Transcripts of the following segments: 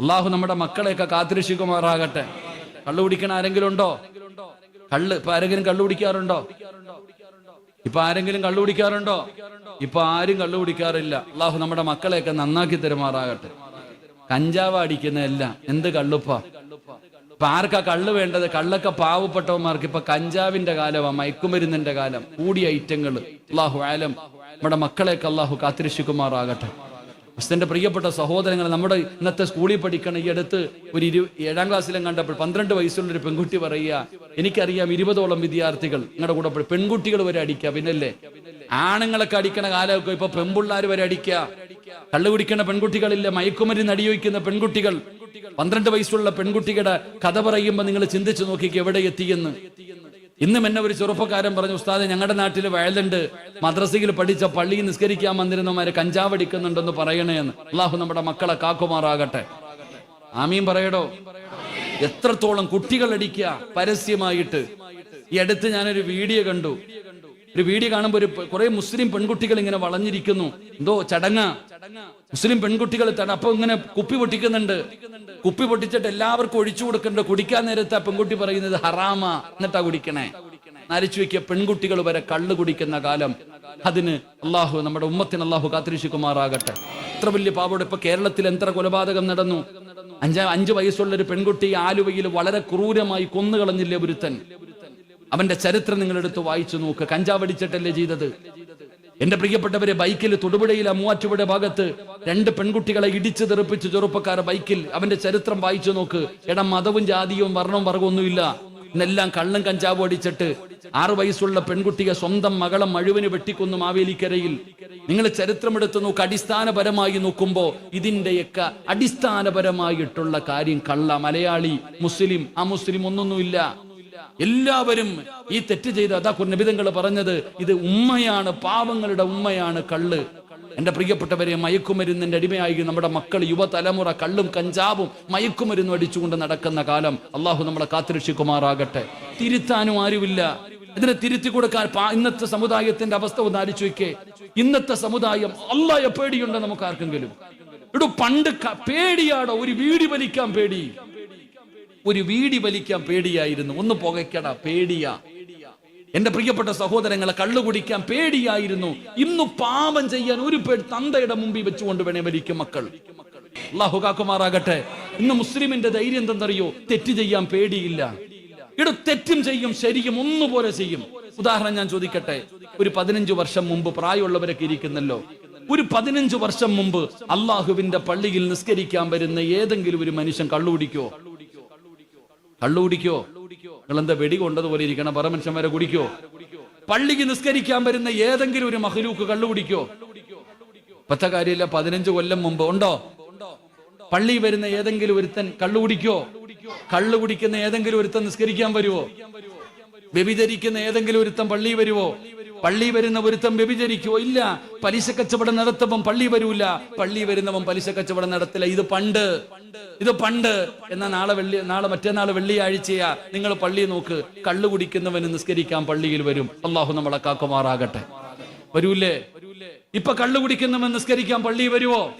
അള്ളാഹു നമ്മുടെ മക്കളെയൊക്കെ കാത്തിരക്ഷിക്കുമാറാകട്ടെ. കള്ളു കുടിക്കണ ആരെങ്കിലും ഉണ്ടോ? കള്ള് ഇപ്പൊ ആരെങ്കിലും കള്ളു കുടിക്കാറുണ്ടോ? ഇപ്പൊ ആരെങ്കിലും കള്ളു കുടിക്കാറുണ്ടോ? ഇപ്പൊ ആരും കള്ളു കുടിക്കാറില്ല. അള്ളാഹു നമ്മുടെ മക്കളെയൊക്കെ നന്നാക്കി തരുമാറാകട്ടെ. കഞ്ചാവ് അടിക്കുന്നതല്ല എന്ത് കള്ളുപ്പ? ഇപ്പൊ ആർക്കാ കള്ള് വേണ്ടത്? കള്ളൊക്കെ പാവപ്പെട്ടവന്മാർക്ക് ഇപ്പൊ കഞ്ചാവിന്റെ കാലമാ മയക്കുമരുന്നിന്റെ കാലം. കൂടിയ ഐറ്റങ്ങൾ അള്ളാഹു ആലം. നമ്മുടെ മക്കളെയൊക്കെ അള്ളാഹു കാത്തിരക്ഷിക്കുമാറാകട്ടെ. ക്രിസ്തന്റെ പ്രിയപ്പെട്ട സഹോദരങ്ങൾ നമ്മുടെ ഇന്നത്തെ സ്കൂളിൽ പഠിക്കണം ഈ അടുത്ത് ഒരു ഇരു ഏഴാം ക്ലാസ്സിലും കണ്ടപ്പോൾ പന്ത്രണ്ട് വയസ്സുള്ള ഒരു പെൺകുട്ടി പറയുക എനിക്കറിയാം ഇരുപതോളം വിദ്യാർത്ഥികൾ നിങ്ങളുടെ കൂടെ പെൺകുട്ടികൾ വരെ അടിക്കുക പിന്നല്ലേ? ആണുങ്ങളൊക്കെ അടിക്കണ കാലമൊക്കെ ഇപ്പൊ പെൺപിള്ളാർ വരെ അടിക്കുക. കള്ളു കുടിക്കണ പെൺകുട്ടികളില്ല മയക്കുമരുന്ന് അടിയൊഴിക്കുന്ന പെൺകുട്ടികൾ. പന്ത്രണ്ട് വയസ്സുള്ള പെൺകുട്ടികളുടെ കഥ പറയുമ്പോൾ നിങ്ങൾ ചിന്തിച്ചു നോക്കിക്ക് എവിടെ എത്തിയെന്ന്? ഇന്നും എന്നെ ഒരു ചെറുപ്പക്കാരൻ പറഞ്ഞു ഉസ്താദ് ഞങ്ങളുടെ നാട്ടിൽ വയലുണ്ട്. മദ്രസയിൽ പഠിച്ച പള്ളിയിൽ നിസ്കരിക്കാൻ വന്നിരുന്നവരെ കഞ്ചാവടിക്കുന്നുണ്ടെന്ന് പറയണേ എന്ന്. അള്ളാഹു നമ്മുടെ മക്കളെ കാക്കുമാറാകട്ടെ. ആമീൻ പറയടോ? എത്രത്തോളം കുട്ടികൾ അടിക്കുക പരസ്യമായിട്ട്. ഈ അടുത്ത് ഞാനൊരു വീഡിയോ കണ്ടു. ഒരു വീഡിയോ കാണുമ്പോൾ ഒരു കുറെ മുസ്ലിം പെൺകുട്ടികൾ ഇങ്ങനെ വളഞ്ഞിരിക്കുന്നു. എന്തോ ചടങ്ങ. മുസ്ലിം പെൺകുട്ടികൾ അപ്പൊ ഇങ്ങനെ കുപ്പി പൊട്ടിക്കുന്നുണ്ട്. കുപ്പി പൊട്ടിച്ചിട്ട് എല്ലാവർക്കും ഒഴിച്ചു കൊടുക്കുന്നുണ്ട് കുടിക്കാൻ നേരത്തെ ആ പെൺകുട്ടി പറയുന്നത് ഹറാമ. എന്നിട്ടാ കുടിക്കണേ. നരച്ചു വെക്കിയ പെൺകുട്ടികൾ വരെ കള്ള് കുടിക്കുന്ന കാലം. അതിന് അള്ളാഹു നമ്മുടെ ഉമ്മത്തിന് അള്ളാഹു കാത്തിരിശുകുമാറാകട്ടെ ഇത്ര വലിയ പാവോട് ഇപ്പൊ കേരളത്തിൽ എത്ര കൊലപാതകം നടന്നു? അഞ്ചാ അഞ്ചു വയസ്സുള്ള ഒരു പെൺകുട്ടി ആലുവയിൽ വളരെ ക്രൂരമായി കൊന്നുകളഞ്ഞില്ലേ ഒരുത്തൻ? അവന്റെ ചരിത്രം നിങ്ങൾ എടുത്ത് വായിച്ചു നോക്ക്. കഞ്ചാവടിച്ചിട്ടല്ലേ ചെയ്തത്? എന്റെ പ്രിയപ്പെട്ടവരെ ബൈക്കിൽ തൊടുപുഴയിലെ മൂവാറ്റുപുഴ ഭാഗത്ത് രണ്ട് പെൺകുട്ടികളെ ഇടിച്ചു തെറിപ്പിച്ച് ചെറുപ്പക്കാരെ ബൈക്കിൽ അവന്റെ ചരിത്രം വായിച്ചു നോക്ക്. എടാ മതവും ജാതിയും വർണവും വർഗമൊന്നുമില്ല. ഇന്നെല്ലാം കള്ളും കഞ്ചാവും അടിച്ചിട്ട് ആറു വയസ്സുള്ള പെൺകുട്ടിയെ സ്വന്തം മകളെ മഴുവിന് വെട്ടിക്കൊന്നു മാവേലിക്കരയിൽ. നിങ്ങൾ ചരിത്രം എടുത്തു നോക്ക് അടിസ്ഥാനപരമായി നോക്കുമ്പോ ഇതിന്റെയൊക്കെ അടിസ്ഥാനപരമായിട്ടുള്ള കാര്യം കള്ള മലയാളി മുസ്ലിം ആ മുസ്ലിം ഒന്നൊന്നുമില്ല. എല്ലാവരും ഈ തെറ്റ് ചെയ്ത് അതാ നബിതങ്ങൾ പറഞ്ഞത്. ഇത് ഉമ്മയാണ് പാവങ്ങളുടെ ഉമ്മയാണ് കള്ള്. എന്റെ പ്രിയപ്പെട്ടവരെ മയക്കുമരുന്നിന്റെ അടിമയായി നമ്മുടെ മക്കൾ യുവതലമുറ കള്ളും കഞ്ചാവും മയക്കുമരുന്നും അടിച്ചുകൊണ്ട് നടക്കുന്ന കാലം അള്ളാഹു നമ്മളെ കാത്തിരക്ഷിക്കുമാറാകട്ടെ. തിരുത്താനും ആരുമില്ല. ഇതിനെ തിരുത്തി കൊടുക്കാൻ ഇന്നത്തെ സമുദായത്തിന്റെ അവസ്ഥ ഒന്ന് ആലോചിച്ച് വയ്ക്കേ ഇന്നത്തെ സമുദായം അള്ളാഹ പേടിയുണ്ടോ നമുക്ക് ആർക്കെങ്കിലും. ഇടു പണ്ട് പേടിയാടോ? ഒരു വീടി വലിക്കാൻ പേടി. ഒരു വീടി വലിക്കാൻ പേടിയായിരുന്നു. ഒന്ന് പുകയ്ക്കട പേടിയാ. എന്റെ പ്രിയപ്പെട്ട സഹോദരങ്ങളെ കള്ളു കുടിക്കാൻ പേടിയായിരുന്നു. ഇന്ന് പാപം ചെയ്യാൻ ഒരു പേടി തന്തയുടെ മുമ്പിൽ വെച്ചുകൊണ്ട് വേണേ വലിക്കും മക്കൾ. അള്ളാഹു ഇന്ന് മുസ്ലിമിന്റെ ധൈര്യം എന്തെന്നറിയോ? തെറ്റ് ചെയ്യാൻ പേടിയില്ല. ഇട തെറ്റും ചെയ്യും ശരിയും ഒന്നുപോലെ ചെയ്യും. ഉദാഹരണം ഞാൻ ചോദിക്കട്ടെ. ഒരു പതിനഞ്ചു വർഷം മുമ്പ് പ്രായമുള്ളവരൊക്കെ ഇരിക്കുന്നല്ലോ. ഒരു പതിനഞ്ചു വർഷം മുമ്പ് അള്ളാഹുവിന്റെ പള്ളിയിൽ നിസ്കരിക്കാൻ വരുന്ന ഏതെങ്കിലും ഒരു മനുഷ്യൻ കള്ളു കുടിക്കോ കള്ളു കുടിക്കോ? നിങ്ങൾ എന്താ വെടി കൊണ്ടതുപോലെ ഇരിക്കണം? പറ മനുഷ്യന്മാരെ കുടിക്കോ? പള്ളിക്ക് നിസ്കരിക്കാൻ വരുന്ന ഏതെങ്കിലും ഒരു മഹലൂക്ക് കള്ളു കുടിക്കോ? പത്ത കാര്യമില്ല പതിനഞ്ച് കൊല്ലം മുമ്പ്. ഉണ്ടോ? പള്ളി വരുന്ന ഏതെങ്കിലും ഒരുത്തൻ കള്ളു കുടിക്കോ? കള്ളു കുടിക്കുന്ന ഏതെങ്കിലും ഒരുത്തൻ നിസ്കരിക്കാൻ വരുവോ? വ്യഭിചരിക്കുന്ന ഏതെങ്കിലും ഒരുത്തൻ പള്ളി വരുവോ? പള്ളി വരുന്ന ഒരുത്തം വ്യഭിചരിക്കുവോ? ഇല്ല. പലിശ കച്ചവടം നടത്തുമ്പം പള്ളി വരൂല. പള്ളി വരുന്നവൻ പലിശ കച്ചവടം നടത്തില്ല. ഇത് പണ്ട്. ഇത് പണ്ട്. എന്നാ നാളെ വെള്ളി നാളെ മറ്റന്നാൾ വെള്ളിയാഴ്ചയാ. നിങ്ങൾ പള്ളി നോക്ക്. കള്ളു കുടിക്കുന്നവന് നിസ്കരിക്കാൻ പള്ളിയിൽ വരും. അള്ളാഹു നമ്മളെ കാക്കുമാറാകട്ടെ. വരൂലേ? ഇപ്പൊ കള്ളു കുടിക്കുന്നവൻ നിസ്കരിക്കാൻ പള്ളി വരുവോ?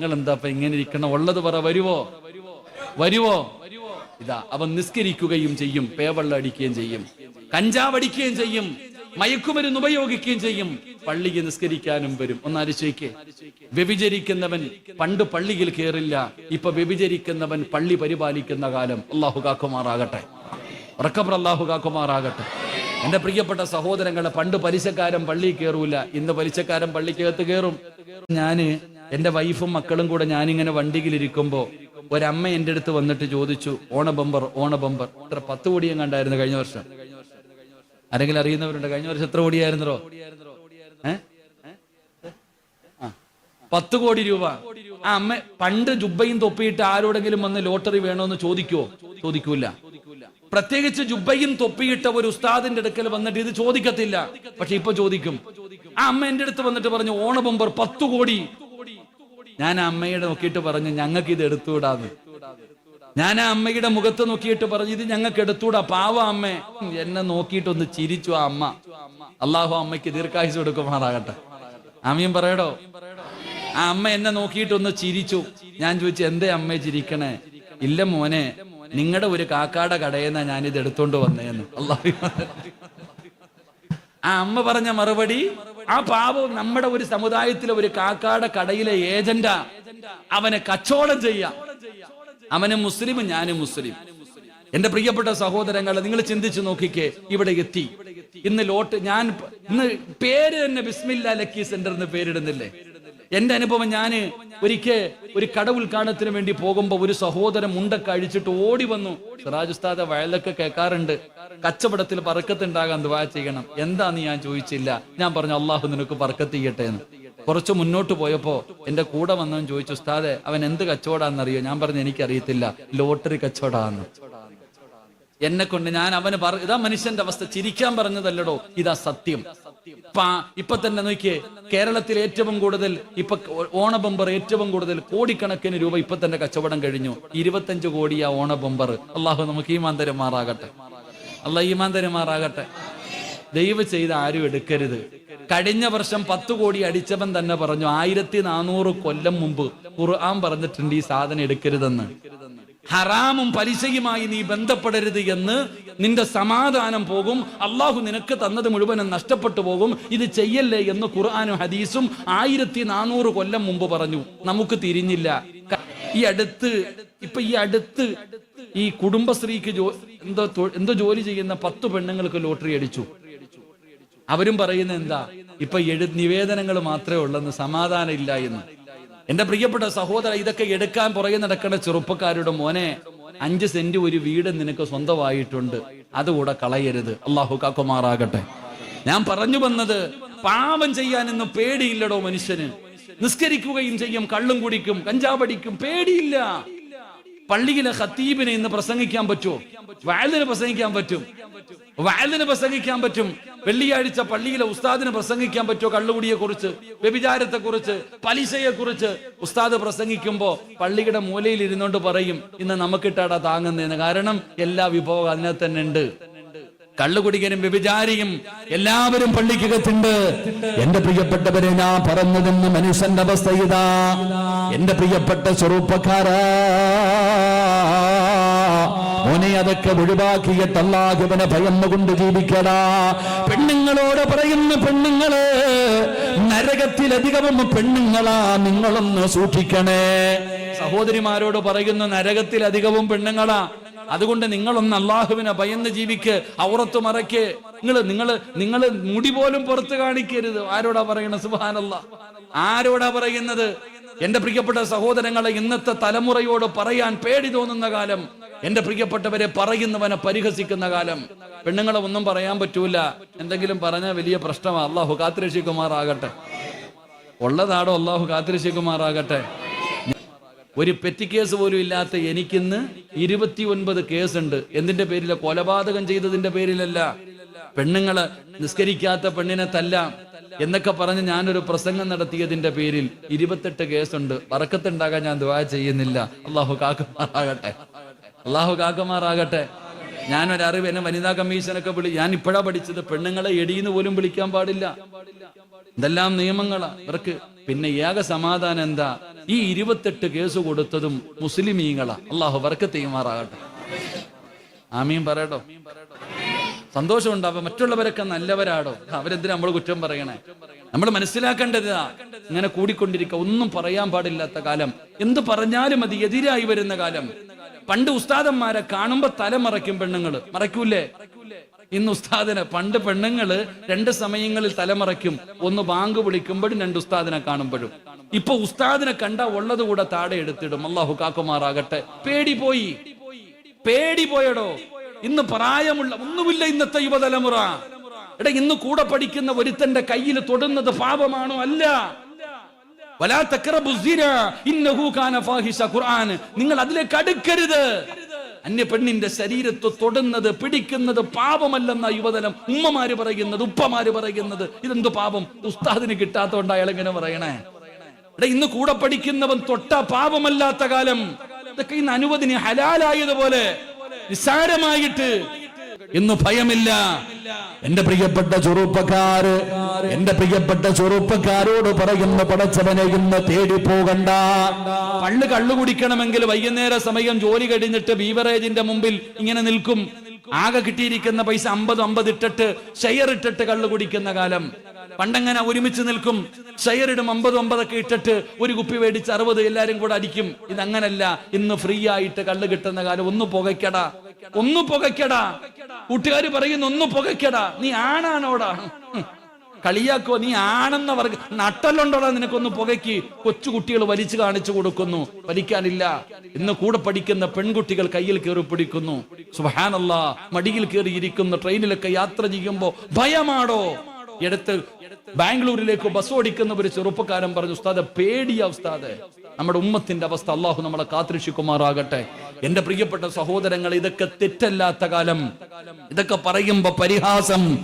നിങ്ങൾ എന്താ ഇങ്ങനെ ഇരിക്കണം? ഉള്ളത് പറ വരുവോ? വരുവോ? ഇതാ അവൻ നിസ്കരിക്കുകയും ചെയ്യും. പേവെള്ളം അടിക്കുകയും ചെയ്യും. കഞ്ചാവടിക്കുകയും ചെയ്യും. മയക്കുമരുന്ന് ഉപയോഗിക്കുകയും ചെയ്യും. പള്ളിക്ക് നിസ്കരിക്കാനും വരും. ഒന്നാലോചിക്കേ വ്യഭിചരിക്കുന്നവൻ പണ്ട് പള്ളിയിൽ കയറില്ല ഇപ്പൊ വ്യഭിചരിക്കുന്നവൻ പള്ളി പരിപാലിക്കുന്ന കാലം അള്ളാഹു കാക്കുമാറാകട്ടെ. ഉറക്കപ്പുറ അള്ളാഹു കാക്കുമാറാകട്ടെ. എന്റെ പ്രിയപ്പെട്ട സഹോദരങ്ങളെ പണ്ട് പലിശക്കാരൻ പള്ളി കയറൂല ഇന്ന് പലിശക്കാരൻ പള്ളിക്കകത്ത് കയറും ഞാൻ എന്റെ വൈഫും മക്കളും കൂടെ ഞാനിങ്ങനെ വണ്ടിയിലിരിക്കുമ്പോ ഒരമ്മ എന്റെ അടുത്ത് വന്നിട്ട് ചോദിച്ചു ഓണ ബമ്പർ ഓണ ബമ്പർ. ഇത്ര പത്ത് കോടിയും കണ്ടായിരുന്നു കഴിഞ്ഞ വർഷം. ആരെങ്കിലും അറിയുന്നവരുണ്ട്? കഴിഞ്ഞ വർഷം എത്ര കോടിയായിരുന്നോ പത്ത് കോടി രൂപ. ആ അമ്മ പണ്ട് ജുബയും തൊപ്പിയിട്ട് ആരോടെങ്കിലും വന്ന് ലോട്ടറി വേണോന്ന് ചോദിക്കുവോ? ചോദിക്കൂല. പ്രത്യേകിച്ച് ജുബയും തൊപ്പിയിട്ട ഒരു ഉസ്താദിന്റെ അടുക്കൽ വന്നിട്ട് ഇത് ചോദിക്കത്തില്ല. പക്ഷെ ഇപ്പൊ ചോദിക്കും. ആ അമ്മ എന്റെ അടുത്ത് വന്നിട്ട് പറഞ്ഞു ഓണ ബമ്പർ പത്ത് കോടി. ഞാൻ അമ്മയുടെ നോക്കിയിട്ട് പറഞ്ഞു ഞങ്ങൾക്ക് ഇത് എടുത്തുകൂടാന്ന് ഞാൻ ആ അമ്മയുടെ മുഖത്ത് നോക്കിയിട്ട് പറഞ്ഞു ഇത് ഞങ്ങൾക്ക് എടുത്തൂടാ പാവ അമ്മ. എന്നെ നോക്കിയിട്ടൊന്ന് ചിരിച്ചു ആ അമ്മ. അള്ളാഹു അമ്മയ്ക്ക് ദീർഘായുസ് കൊടുക്കുമാറാകട്ടെ. അമ്മയും പറയടോ? ആ അമ്മ എന്നെ നോക്കിയിട്ടൊന്ന് ചിരിച്ചു. ഞാൻ ചോദിച്ചു എന്തേ അമ്മ ചിരിക്കണേ? ഇല്ല മോനെ നിങ്ങളുടെ ഒരു കാക്കാടെ ഞാൻ ഇത് എടുത്തോണ്ട് വന്നേന്ന്. അള്ളാഹു ആ അമ്മ പറഞ്ഞ മറുപടി ആ പാവം നമ്മുടെ ഒരു സമുദായത്തിലെ ഒരു കാക്കാട കടയിലെ ഏജന്റാ. അവനെ കച്ചവടം ചെയ്യാം. അവന് മുസ്ലിം ഞാനും മുസ്ലിം. എന്റെ പ്രിയപ്പെട്ട സഹോദരങ്ങളെ നിങ്ങൾ ചിന്തിച്ചു നോക്കിക്കേ ഇവിടെ എത്തി. ഇന്ന് ലോട്ട് ഞാൻ ഇന്ന് പേര് തന്നെ ബിസ്മില്ല ലക്കി സെന്റർ എന്ന് പേരിടുന്നില്ലേ? എന്റെ അനുഭവം ഞാൻ ഒരിക്കൽ ഒരു കട ഉദ്ഘാടനത്തിന് വേണ്ടി പോകുമ്പോ ഒരു സഹോദരൻ മുണ്ടൊക്കെ അഴിച്ചിട്ട് ഓടി വന്നു. സിറാജുസ്താദ വയലൊക്കെ കേൾക്കാറുണ്ട്. കച്ചവടത്തിൽ പറക്കത്തുണ്ടാകാൻ ദുവാ ചെയ്യണം. എന്താന്ന് ഞാൻ ചോദിച്ചില്ല. ഞാൻ പറഞ്ഞു അള്ളാഹു നിനക്ക് പറക്കത്ത് ചെയ്യട്ടെ എന്ന്. കുറച്ച് മുന്നോട്ട് പോയപ്പോ എന്റെ കൂടെ വന്നവൻ ചോദിച്ചു ഉസ്താദെ അവൻ എന്ത് കച്ചവടാന്നറിയോ ഞാൻ പറഞ്ഞു എനിക്കറിയത്തില്ല ലോട്ടറി കച്ചവടാന്ന്. എന്നെ കൊണ്ട് ഞാൻ അവന് പറ ഇതാ മനുഷ്യന്റെ അവസ്ഥ ചിരിക്കാൻ പറഞ്ഞതല്ലടോ ഇതാ സത്യം. ഇപ്പൊ തന്നെ നോക്കിയേ കേരളത്തിൽ ഏറ്റവും കൂടുതൽ ഇപ്പൊ ഓണബമ്പർ ഏറ്റവും കൂടുതൽ കോടിക്കണക്കിന് രൂപ ഇപ്പൊ തന്നെ കച്ചവടം കഴിഞ്ഞു. ഇരുപത്തഞ്ച് കോടിയാ ഓണ ബമ്പർ അള്ളാഹു നമുക്ക് ഈ മാന്തരമാറാകട്ടെ അള്ളാഹ് ഈ മാന്തരമാറാകട്ടെ ദൈവം ചെയ്ത് ആരും എടുക്കരുത്. കഴിഞ്ഞ വർഷം പത്ത് കോടി അടിച്ചവൻ തന്നെ പറഞ്ഞു ആയിരത്തി നാനൂറ് കൊല്ലം മുമ്പ് ഖുർആൻ പറഞ്ഞിട്ടുണ്ട് ഈ സാധനം എടുക്കരുതെന്ന്. ഹറാമും പലിശയുമായി നീ ബന്ധപ്പെടരുത് എന്ന് നിന്റെ സമാധാനം പോകും അള്ളാഹു നിനക്ക് തന്നത് മുഴുവനും നഷ്ടപ്പെട്ടു പോകും ഇത് ചെയ്യല്ലേ എന്ന് ഖുർആാനും ഹദീസും ആയിരത്തി നാനൂറ് കൊല്ലം മുമ്പ് പറഞ്ഞു. നമുക്ക് തിരിഞ്ഞില്ല. ഈ അടുത്ത് ഇപ്പൊ ഈ അടുത്ത് ഈ കുടുംബശ്രീക്ക് ജോ എന്തോ എന്തോ ജോലി ചെയ്യുന്ന പത്ത് പെണ്ണുങ്ങൾക്ക് ലോട്ടറി അടിച്ചു. അവരും പറയുന്ന എന്താ? ഇപ്പൊ എഴു നിവേദനങ്ങൾ മാത്രമേ ഉള്ളെന്ന് സമാധാനം ഇല്ല എന്ന്. എന്റെ പ്രിയപ്പെട്ട സഹോദര ഇതൊക്കെ എടുക്കാൻ പുറകെ നടക്കുന്ന ചെറുപ്പക്കാരുടെ മോനെ അഞ്ച് സെന്റ് ഒരു വീട് നിനക്ക് സ്വന്തമായിട്ടുണ്ട്. അതുകൂടെ കളയരുത്. അള്ളാഹു കാക്കുമാറാകട്ടെ. ഞാൻ പറഞ്ഞു വന്നത് പാപം ചെയ്യാൻ ഇന്ന് പേടിയില്ലടോ മനുഷ്യന്. നിസ്കരിക്കുകയും ചെയ്യും കള്ളും കുടിക്കും കഞ്ചാവടിക്കും പേടിയില്ല. പള്ളിയിലെ ഖത്തീബിനെ ഇന്ന് പ്രസംഗിക്കാൻ പറ്റുമോ? വയലിന് പ്രസംഗിക്കാൻ പറ്റും. വയലിന് പ്രസംഗിക്കാൻ പറ്റും. വെള്ളിയാഴ്ച പള്ളിയിലെ ഉസ്താദിന് പ്രസംഗിക്കാൻ പറ്റുമോ കള്ളുകുടിയെ കുറിച്ച് വ്യഭിചാരത്തെ കുറിച്ച് പലിശയെ കുറിച്ച് ഉസ്താദ് പ്രസംഗിക്കുമ്പോ പള്ളിയുടെ മൂലയിൽ ഇരുന്നോണ്ട് പറയും ഇന്ന് നമുക്കിട്ടാടാ താങ്ങുന്നതിന് കാരണം എല്ലാ വിഭവവും അതിനകത്ത് തന്നെ ഉണ്ട്. കള്ളുകുടികനും വ്യഭിചാരിയും എല്ലാവരും പള്ളിക്കകത്തുണ്ട്. എന്റെ പ്രിയപ്പെട്ടവരെ ഞാൻ പറഞ്ഞതെന്ന് മനുഷ്യന്റെ അവസ്ഥ ഇതാ. എന്റെ പ്രിയപ്പെട്ട ചെറുപ്പക്കാരാ. മോനെ അതൊക്കെ ഒഴിവാക്കിയിട്ട് അല്ലാഹുവിനെ ഭയന്നുകൊണ്ട് ജീവിക്കടാ. പെണ്ണുങ്ങളോട് പറയുന്ന പെണ്ണുങ്ങൾ നരകത്തിലധികവും പെണ്ണുങ്ങളാ നിങ്ങളൊന്ന് സൂക്ഷിക്കണേ. സഹോദരിമാരോട് പറയുന്ന നരകത്തിലധികവും പെണ്ണുങ്ങളാ. അതുകൊണ്ട് നിങ്ങളൊന്ന് അള്ളാഹുവിനെ ഭയന്ന് ജീവിക്ക് ഔറത്ത് മറയ്ക്ക്. നിങ്ങൾ നിങ്ങൾ നിങ്ങൾ മുടി പോലും പുറത്ത് കാണിക്കരുത്. ആരോടാ പറയണ സുബാനല്ല ആരോടാ പറയുന്നത്? എന്റെ പ്രിയപ്പെട്ട സഹോദരങ്ങളെ ഇന്നത്തെ തലമുറയോട് പറയാൻ പേടി തോന്നുന്ന കാലം എന്റെ പ്രിയപ്പെട്ടവരെ പറയുന്നവനെ പരിഹസിക്കുന്ന കാലം. പെണ്ണുങ്ങളെ ഒന്നും പറയാൻ പറ്റൂല. എന്തെങ്കിലും പറഞ്ഞാൽ വലിയ പ്രശ്നമാണ് അള്ളാഹു കാത്തിരക്ഷിക്കുമാറാകട്ടെ. ഉള്ളതാടോ അള്ളാഹു കാത്തിരക്ഷിക്കുമാറാകട്ടെ. ഒരു പെറ്റി കേസ് പോലും ഇല്ലാത്ത എനിക്കിന്ന് ഇരുപത്തി ഒൻപത് കേസുണ്ട്. എന്തിന്റെ പേരില? കൊലപാതകം ചെയ്തതിന്റെ പേരിലല്ല. പെണ്ണുങ്ങൾ നിസ്കരിക്കാത്ത പെണ്ണിനെ തല്ലാം. എന്നൊക്കെ പറഞ്ഞ് ഞാനൊരു പ്രസംഗം നടത്തിയതിന്റെ പേരിൽ ഇരുപത്തെട്ട് കേസുണ്ട്. വറക്കത്തുണ്ടാകാൻ ഞാൻ ദുവാ ചെയ്യുന്നില്ല. അള്ളാഹു കാക്കുമാറാകട്ടെ. അള്ളാഹു കാക്കുമാറാകട്ടെ. ഞാനൊരറിവ് എന്നെ വനിതാ കമ്മീഷനൊക്കെ വിളി ഞാൻ ഇപ്പോഴാ പഠിച്ചത്. പെണ്ണുങ്ങളെ എടിയെന്ന് പോലും വിളിക്കാൻ പാടില്ല. ഇതെല്ലാം നിയമങ്ങളാ. ഇവർക്ക് പിന്നെ ഏക സമാധാനം എന്താ? ഈ ഇരുപത്തെട്ട് കേസ് കൊടുത്തതും മുസ്ലിമീങ്ങളാ. അള്ളാഹു വർക്ക് തീമാറാകട്ടെ ആമീൻ പറയട്ടോ. സന്തോഷമുണ്ട് അപ്പൊ മറ്റുള്ളവരൊക്കെ നല്ലവരാടോ? അവരെന്തിനാ നമ്മൾ കുറ്റം പറയണേ? നമ്മൾ മനസ്സിലാക്കേണ്ടതാ ഇങ്ങനെ കൂടിക്കൊണ്ടിരിക്കുക ഒന്നും പറയാൻ പാടില്ലാത്ത കാലം. എന്ത് പറഞ്ഞാലും അത് എതിരായി വരുന്ന കാലം. പണ്ട് ഉസ്താദന്മാരെ കാണുമ്പോ തല മറയ്ക്കും പെണ്ണുങ്ങൾ. മറയ്ക്കൂലേ? ഇന്ന് ഉസ്താദിനെ പണ്ട് പെണ്ണുങ്ങൾ രണ്ട് സമയങ്ങളിൽ തലമറയ്ക്കും ഒന്ന് ബാങ്ക് വിളിക്കുമ്പോഴും രണ്ട് ഉസ്താദിനെ കാണുമ്പോഴും. ഇപ്പൊ ഉസ്താദിനെ കണ്ട ഉള്ളത് കൂടെ താടെ എടുത്തിടും. അള്ളാഹു കാക്കുമാറാകട്ടെ. പേടി പോയി. പേടി പോയടോ? ഇന്ന് പ്രായമുള്ള ഒന്നുമില്ല ഇന്നത്തെ യുവതലമുറ. എടാ ഇന്ന് കൂടെ പഠിക്കുന്ന ഒരുത്തന്റെ കയ്യിൽ തൊടുന്നത് പാപമാണോ അല്ല? നിങ്ങൾ അതിലേക്ക് അടുക്കരുത്. അന്യ പെണ്ണിന്റെ ശരീരത്ത് തൊടുന്നത് പിടിക്കുന്നത് പാപമല്ലെന്ന യുവതലം ഉമ്മമാര് പറയുന്നത് ഉപ്പമാര് പറയുന്നത്. ഇതെന്ത് പാപം? ഉസ്താദിന് കിട്ടാത്തോണ്ട് അയാൾ എങ്ങനെ പറയണേ. ഇവിടെ ഇന്ന് കൂടെ പഠിക്കുന്നവൻ തൊട്ട പാപമല്ലാത്ത കാലം. ഇതൊക്കെ ഇന്ന് അനുവദിന് ഹലാലായതുപോലെ നിസ്സാരമായിട്ട് ഇന്ന് ഭയമില്ല. എന്റെ പ്രിയപ്പെട്ട ചെറുപ്പക്കാര് എന്റെ പ്രിയപ്പെട്ട ചെറുപ്പക്കാരോട് പറയുന്ന പടച്ചവനെ ഇന്ന് തേടി പോകണ്ട. പള്ളു കള്ളു കുടിക്കണമെങ്കിൽ വൈകുന്നേര സമയം ജോലി കഴിഞ്ഞിട്ട് ബീവറേജിന്റെ മുമ്പിൽ ഇങ്ങനെ നിൽക്കും. ആകെ കിട്ടിയിരിക്കുന്ന പൈസ അമ്പത് അമ്പത് ഇട്ടിട്ട് ഷെയർ ഇട്ടിട്ട് കള്ളു കുടിക്കുന്ന കാലം. പണ്ടങ്ങനെ ഒരുമിച്ച് നിൽക്കും. ഷെയറിടും അമ്പത് ഒമ്പതൊക്കെ ഇട്ടിട്ട് ഒരു കുപ്പി മേടിച്ച് അറുപത് എല്ലാരും കൂടെ അടിക്കും. ഇതങ്ങനല്ല. ഇന്ന് ഫ്രീ ആയിട്ട് കള്ള് കിട്ടുന്ന കാലം. ഒന്ന് പുകയ്ക്കടാ. ഒന്ന് പുകയ്ക്കടാ. കൂട്ടുകാർ പറയുന്നു ഒന്ന് പുകയ്ക്കടാ. നീ ആണാണോടാ? കളിയാക്കോ നീ ആണെന്ന വർഗ നട്ടലുണ്ടോടാ നിനക്കൊന്ന് പുകയ്ക്ക്? കൊച്ചു കുട്ടികൾ വലിച്ചു കാണിച്ചു കൊടുക്കുന്നു. വലിക്കാനില്ല. ഇന്ന് കൂടെ പഠിക്കുന്ന പെൺകുട്ടികൾ കയ്യിൽ കയറി പിടിക്കുന്നു. സുഹാനല്ല മടിയിൽ കയറി ഇരിക്കുന്നു ട്രെയിനിലൊക്കെ യാത്ര ചെയ്യുമ്പോ ഭയമാടോ? എടുത്ത് ബാംഗ്ലൂരിലേക്ക് ബസ് ഓടിക്കുന്ന ഒരു ചെറുപ്പക്കാരൻ പറഞ്ഞു ഉസ്താദ് പേടിയ ഉസ്താദ്. നമ്മുടെ ഉമ്മത്തിന്റെ അവസ്ഥ അള്ളാഹു നമ്മളെ കാത്തിരക്ഷിക്കുമാറാകട്ടെ. എന്റെ പ്രിയപ്പെട്ട സഹോദരങ്ങൾ ഇതൊക്കെ തെറ്റല്ലാത്ത കാലം. ഇതൊക്കെ പറയുമ്പോ പരിഹാസം.